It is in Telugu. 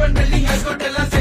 ribbon welding high court